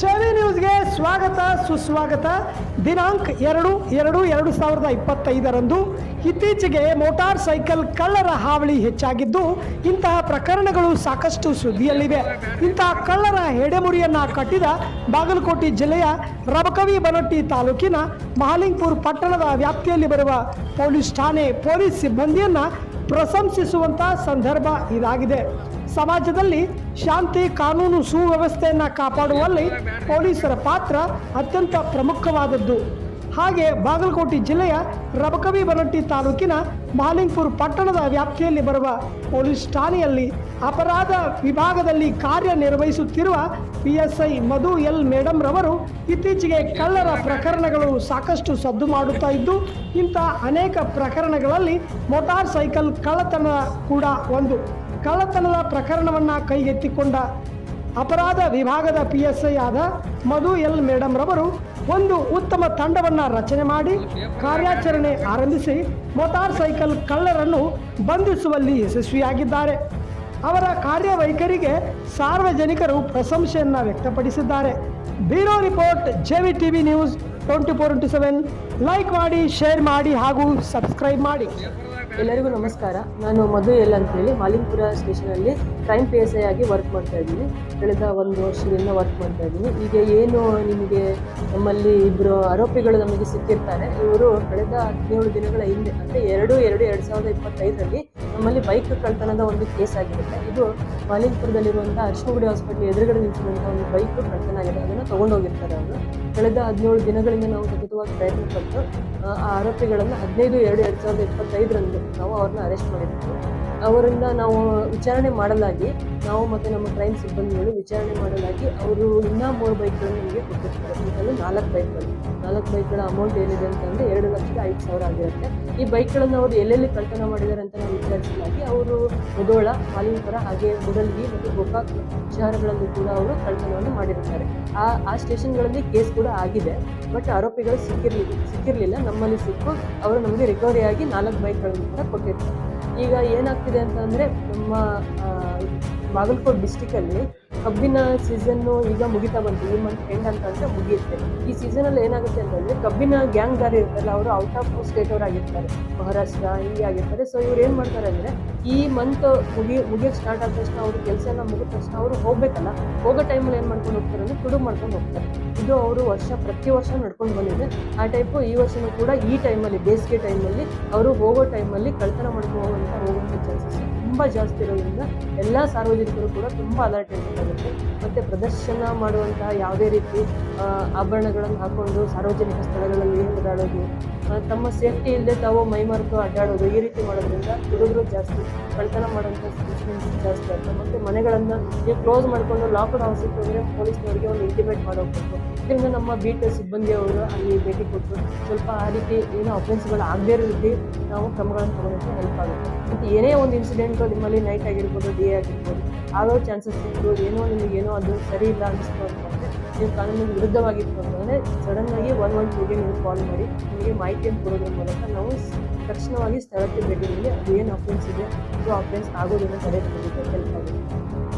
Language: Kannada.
ಚವಿ ನ್ಯೂಸ್ಗೆ ಸ್ವಾಗತ, ಸುಸ್ವಾಗತ. ದಿನಾಂಕ ಎರಡು ಎರಡು ಎರಡು ಸಾವಿರದ ಇಪ್ಪತ್ತೈದರಂದು ಇತ್ತೀಚೆಗೆ ಮೋಟಾರ್ ಸೈಕಲ್ ಕಳ್ಳರ ಹಾವಳಿ ಹೆಚ್ಚಾಗಿದ್ದು, ಇಂತಹ ಪ್ರಕರಣಗಳು ಸಾಕಷ್ಟು ಸುದ್ದಿಯಲ್ಲಿವೆ. ಇಂತಹ ಕಳ್ಳರ ಹೆಡೆಮುರಿಯನ್ನ ಕಟ್ಟಿದ ಬಾಗಲಕೋಟೆ ಜಿಲ್ಲೆಯ ರಬಕವಿ ಬನಟ್ಟಿ ತಾಲೂಕಿನ ಮಹಾಲಿಂಗ್ಪುರ್ ಪಟ್ಟಣದ ವ್ಯಾಪ್ತಿಯಲ್ಲಿ ಬರುವ ಪೊಲೀಸ್ ಠಾಣೆ ಪೊಲೀಸ್ ಸಿಬ್ಬಂದಿಯನ್ನ ಪ್ರಶಂಸಿಸುವಂತ ಸಂದರ್ಭ ಇದಾಗಿದೆ. ಸಮಾಜದಲ್ಲಿ ಶಾಂತಿ, ಕಾನೂನು, ಸುವ್ಯವಸ್ಥೆಯನ್ನು ಕಾಪಾಡುವಲ್ಲಿ ಪೊಲೀಸರ ಪಾತ್ರ ಅತ್ಯಂತ ಪ್ರಮುಖವಾದದ್ದು. ಹಾಗೆ ಬಾಗಲಕೋಟೆ ಜಿಲ್ಲೆಯ ರಬಕವಿ ಬನಟ್ಟಿ ತಾಲೂಕಿನ ಮಾಲಿಂಗ್ಪುರ್ ಪಟ್ಟಣದ ವ್ಯಾಪ್ತಿಯಲ್ಲಿ ಬರುವ ಪೊಲೀಸ್ ಠಾಣೆಯಲ್ಲಿ ಅಪರಾಧ ವಿಭಾಗದಲ್ಲಿ ಕಾರ್ಯನಿರ್ವಹಿಸುತ್ತಿರುವ P S I Madhu L madam ರವರು ಇತ್ತೀಚೆಗೆ ಕಳ್ಳರ ಪ್ರಕರಣಗಳು ಸಾಕಷ್ಟು ಸದ್ದು ಮಾಡುತ್ತಾ ಇದ್ದು, ಇಂಥ ಅನೇಕ ಪ್ರಕರಣಗಳಲ್ಲಿ ಮೋಟಾರ್ ಸೈಕಲ್ ಕಳ್ಳತನ ಕೂಡ ಒಂದು. ಕಳ್ಳತನದ ಪ್ರಕರಣವನ್ನು ಕೈಗೆತ್ತಿಕೊಂಡ ಅಪರಾಧ ವಿಭಾಗದ ಪಿ ಎಸ್ ಐ ಆದ ಮಧು ಎಲ್ ಮೇಡಮ್ರವರು ಒಂದು ಉತ್ತಮ ತಂಡವನ್ನು ರಚನೆ ಮಾಡಿ ಕಾರ್ಯಾಚರಣೆ ಆರಂಭಿಸಿ ಮೋಟಾರ್ ಸೈಕಲ್ ಕಳ್ಳರನ್ನು ಬಂಧಿಸುವಲ್ಲಿ ಯಶಸ್ವಿಯಾಗಿದ್ದಾರೆ. ಅವರ ಕಾರ್ಯವೈಖರಿಗೆ ಸಾರ್ವಜನಿಕರು ಪ್ರಶಂಸೆಯನ್ನು ವ್ಯಕ್ತಪಡಿಸಿದ್ದಾರೆ. Bureau report, JV TV news, twenty four into seven. Like ಮಾಡಿ, ಶೇರ್ ಮಾಡಿ ಹಾಗೂ ಸಬ್ಸ್ಕ್ರೈಬ್ ಮಾಡಿ. ಎಲ್ಲರಿಗೂ ನಮಸ್ಕಾರ. ನಾನು ಮಧು ಎಲ್ ಅಂತೇಳಿ ಮಾಲಿಂಪುರ ಸ್ಟೇಷನಲ್ಲಿ ಕ್ರೈಮ್ ಪಿ ಎಸ್ ಐ ಆಗಿ ವರ್ಕ್ ಮಾಡ್ತಾ ಇದ್ದೀನಿ. ಕಳೆದ ಒಂದು ವರ್ಷದಿಂದ ವರ್ಕ್ ಮಾಡ್ತಾ ಇದ್ದೀನಿ. ಈಗ ಏನು ನಿಮಗೆ ನಮ್ಮಲ್ಲಿ ಇಬ್ಬರು ಆರೋಪಿಗಳು ನಮಗೆ ಸಿಕ್ಕಿರ್ತಾರೆ. ಇವರು ಕಳೆದ ಹದಿನೇಳು ದಿನಗಳ ಹಿಂದೆ, ಅಂದರೆ ಎರಡು ಎರಡು ಎರಡು ಸಾವಿರದ ಇಪ್ಪತ್ತೈದರಲ್ಲಿ ನಮ್ಮಲ್ಲಿ ಬೈಕ್ ಕಳ್ತನದ ಒಂದು ಕೇಸ್ ಆಗಿರುತ್ತೆ. ಇದು ಮಾಲಿಂಪುರದಲ್ಲಿರುವಂಥ ಅರ್ಶನಗುಡಿ ಹಾಸ್ಪಿಟ್ಲ್ ಎದುರುಗಡೆ ನಿಂತಿರುವಂಥ ಒಂದು ಬೈಕ್ ಕಳ್ತನ ಆಗಿದೆ. ಅದನ್ನು ತೊಗೊಂಡೋಗಿರ್ತಾರೆ ಅವರು. ಕಳೆದ ಹದಿನೇಳು ದಿನಗಳಿಂದ ನಾವು ಸತತವಾಗಿ ಪ್ರಯತ್ನ ಪಟ್ಟು ಆ ಆರೋಪಿಗಳನ್ನು ಹದಿನೈದು ಎರಡು ಎರಡು ಸಾವಿರದ ಇಪ್ಪತ್ತೈದರಂದು ನಾವು ಅವ್ರನ್ನ ಅರೆಸ್ಟ್ ಮಾಡಿರ್ತೀವಿ ಅವರಿಂದ ನಾವು ವಿಚಾರಣೆ ಮಾಡಲಾಗಿ, ನಾವು ಮತ್ತು ನಮ್ಮ ಕ್ರೈಮ್ ಸಿಬ್ಬಂದಿಗಳು ವಿಚಾರಣೆ ಮಾಡಲಾಗಿ ಅವರು ಇನ್ನೂ ಮೂರು ಬೈಕ್ಗಳನ್ನು ನಮಗೆ ಕೊಟ್ಟಿರ್ತಾರೆ. ನಾಲ್ಕು ಬೈಕ್ಗಳು. ನಾಲ್ಕು ಬೈಕ್ಗಳ ಅಮೌಂಟ್ ಏನಿದೆ ಅಂತಂದರೆ ಎರಡು ಲಕ್ಷದ ಐದು ಸಾವಿರ ಆಗಿರುತ್ತೆ. ಈ ಬೈಕ್ಗಳನ್ನು ಅವರು ಎಲ್ಲೆಲ್ಲಿ ಕಳ್ತನ ಮಾಡಿದ್ದಾರೆ ಅಂತ ವಿಚಾರಿಸಲಾಗಿ ಅವರು ಮುದೋಳ ಮಾಲಿಂಪುರ ಹಾಗೆ ಮುಡಲ್ಗಿ ಮತ್ತು ಗೋಕಾಕ್ ಶಹರಗಳಲ್ಲೂ ಕೂಡ ಅವರು ಕಳ್ಳತನವನ್ನು ಮಾಡಿರುತ್ತಾರೆ. ಆ ಆ ಸ್ಟೇಷನ್ಗಳಲ್ಲಿ ಕೇಸ್ ಕೂಡ ಆಗಿದೆ. ಬಟ್ ಆರೋಪಿಗಳು ಸಿಕ್ಕಿರ್ಲಿಲ್ಲ ಸಿಕ್ಕಿರಲಿಲ್ಲ. ನಮ್ಮಲ್ಲಿ ಸಿಕ್ಕು. ಅವರು ನಮಗೆ ರಿಕವರಿ ಆಗಿ ನಾಲ್ಕು ಬೈಕ್ಗಳನ್ನು ಕೂಡ ಕೊಟ್ಟಿರ್ತಾರೆ. ಈಗ ಏನಾಗ್ತಿದೆ ಅಂತಂದರೆ ನಮ್ಮ ಬಾಗಲಕೋಟ್ ಡಿಸ್ಟಿಕಲ್ಲಿ ಕಬ್ಬಿನ ಸೀಸನ್ನು ಈಗ ಮುಗಿತಾ ಬಂತು. ಈ ಮಂತ್ ಎಂಡ್ ಅಂತ ಅಂದರೆ ಮುಗಿಯುತ್ತೆ. ಈ ಸೀಸನಲ್ಲಿ ಏನಾಗುತ್ತೆ ಅಂತಂದರೆ ಕಬ್ಬಿನ ಗ್ಯಾಂಗ್ದಾರ್ ಇರ್ತಾರಲ್ಲ, ಅವರು ಔಟ್ ಆಫ್ ಸ್ಟೇಟ್ ಅವ್ರು ಆಗಿರ್ತಾರೆ. ಮಹಾರಾಷ್ಟ್ರ, ಹೀಗೆ ಆಗಿರ್ತಾರೆ. ಸೊ ಇವ್ರು ಏನು ಮಾಡ್ತಾರೆ ಅಂದರೆ ಈ ಮಂತ್ ಮುಗಿ ಮುಗಿಯೋಕ್ಕೆ ಸ್ಟಾರ್ಟ್ ಆದ ತಕ್ಷಣ ಅವರು ಕೆಲಸ ಎಲ್ಲ ಮುಗಿದ ತಕ್ಷಣ ಅವರು ಹೋಗಬೇಕಲ್ಲ, ಹೋಗೋ ಟೈಮಲ್ಲಿ ಏನು ಮಾಡ್ಕೊಂಡು ಹೋಗ್ತಾರೆ ಅಂದರೆ ಕುಡು ಮಾಡ್ಕೊಂಡು ಹೋಗ್ತಾರೆ. ಇದು ಅವರು ವರ್ಷ, ಪ್ರತಿ ವರ್ಷ ನಡ್ಕೊಂಡು ಬಂದಿದೆ. ಆ ಟೈಪು ಈ ವರ್ಷನೂ ಕೂಡ ಈ ಟೈಮಲ್ಲಿ ಬೇಸಿಗೆ ಟೈಮಲ್ಲಿ ಅವರು ಹೋಗೋ ಟೈಮಲ್ಲಿ ಕಳ್ತನ ಮಾಡ್ಕೊಂಡು ಹೋಗುವಂಥ ಹೋಗುವಂಥ ಚಾನ್ಸಸ್ ತುಂಬ ಜಾಸ್ತಿ ಇರೋದ್ರಿಂದ ಎಲ್ಲ ಸಾರ್ವಜನಿಕರು ಕೂಡ ತುಂಬ ಅಲರ್ಟ್ ಇರಬೇಕಾಗುತ್ತೆ ಮತ್ತು ಪ್ರದರ್ಶನ ಮಾಡುವಂತಹ ಯಾವುದೇ ರೀತಿ ಆಭರಣಗಳನ್ನು ಹಾಕ್ಕೊಂಡು ಸಾರ್ವಜನಿಕ ಸ್ಥಳಗಳಲ್ಲಿ ಓಡಾಡೋದು ತಮ್ಮ ಸೇಫ್ಟಿ ಇಲ್ಲದೆ ತಾವು ಮೈಮರೆತು ಅಡ್ಡಾಡೋದು ಈ ರೀತಿ ಮಾಡೋದ್ರಿಂದ ಜಾಸ್ತಿ, ಕಳ್ತನ ಮಾಡುವಂಥ ಸಿಚುವೇಶನ್ಸ್ ಜಾಸ್ತಿ ಆಗ್ತದೆ ಮತ್ತು ಮನೆಗಳನ್ನು ನೀವು ಕ್ಲೋಸ್ ಮಾಡಿಕೊಂಡು ಲಾಕ್ಡ್ ಹೌಸಿಗೆ ಹೋದರೆ ಪೊಲೀಸ್ನವರಿಗೆ ಒಂದು ಇಂಟಿಮೇಟ್ ಮಾಡೋಗ್ಬೇಕು ಇದರಿಂದ ನಮ್ಮ ಬೀಟ್ ಸಿಬ್ಬಂದಿಯವರು ಅಲ್ಲಿ ಭೇಟಿ ಕೊಟ್ಟು ಸ್ವಲ್ಪ ಆ ರೀತಿ ಏನೋ ಅಫೆನ್ಸ್ಗಳು ಆಗದೇ ಇರೋ ರೀತಿ ನಾವು ಕ್ರಮಗಳನ್ನು ತಗೊಳ್ಳೋಕ್ಕೆ ಹೆಲ್ಪ್ ಆಗುತ್ತೆ. ಮತ್ತು ಏನೇ ಒಂದು ಇನ್ಸಿಡೆಂಟು ನಿಮ್ಮಲ್ಲಿ ನೈಟ್ ಆಗಿರ್ಬೋದು ಡೇ ಆಗಿರ್ಬೋದು, ಆಗೋ ಚಾನ್ಸಸ್ ಇತ್ತು ಏನೋ ನಿಮಗೇನೋ ಅದು ಸರಿ ಇಲ್ಲ ಅನ್ನಿಸ್ತು ಅಂತಂದರೆ ನೀವು ಕಾನೂನಿಗೆ ವಿರುದ್ಧವಾಗಿತ್ತು ಅಂತಂದರೆ ಸಡನ್ನಾಗಿ ಒನ್ ಒನ್ ಟೂಗೆ ನೀವು ಕಾಲ್ ಮಾಡಿ, ನಿಮಗೆ ಮಾಹಿತಿಯನ್ನು ಕೊಡೋದ್ರ ಮೂಲಕ ನಾವು ತಕ್ಷಣವಾಗಿ ಸ್ಥಳಕ್ಕೆ ಭೇಟಿ ನೀಡಿ ಅದು ಏನು ಅಫೆನ್ಸ್ ಇದೆ ಅದು ಅಫೆನ್ಸ್ ಆಗೋದನ್ನು ತಡೆಗಟ್ಟೋದಕ್ಕೆ ಹೆಲ್ಪ್ ಆಗುತ್ತೆ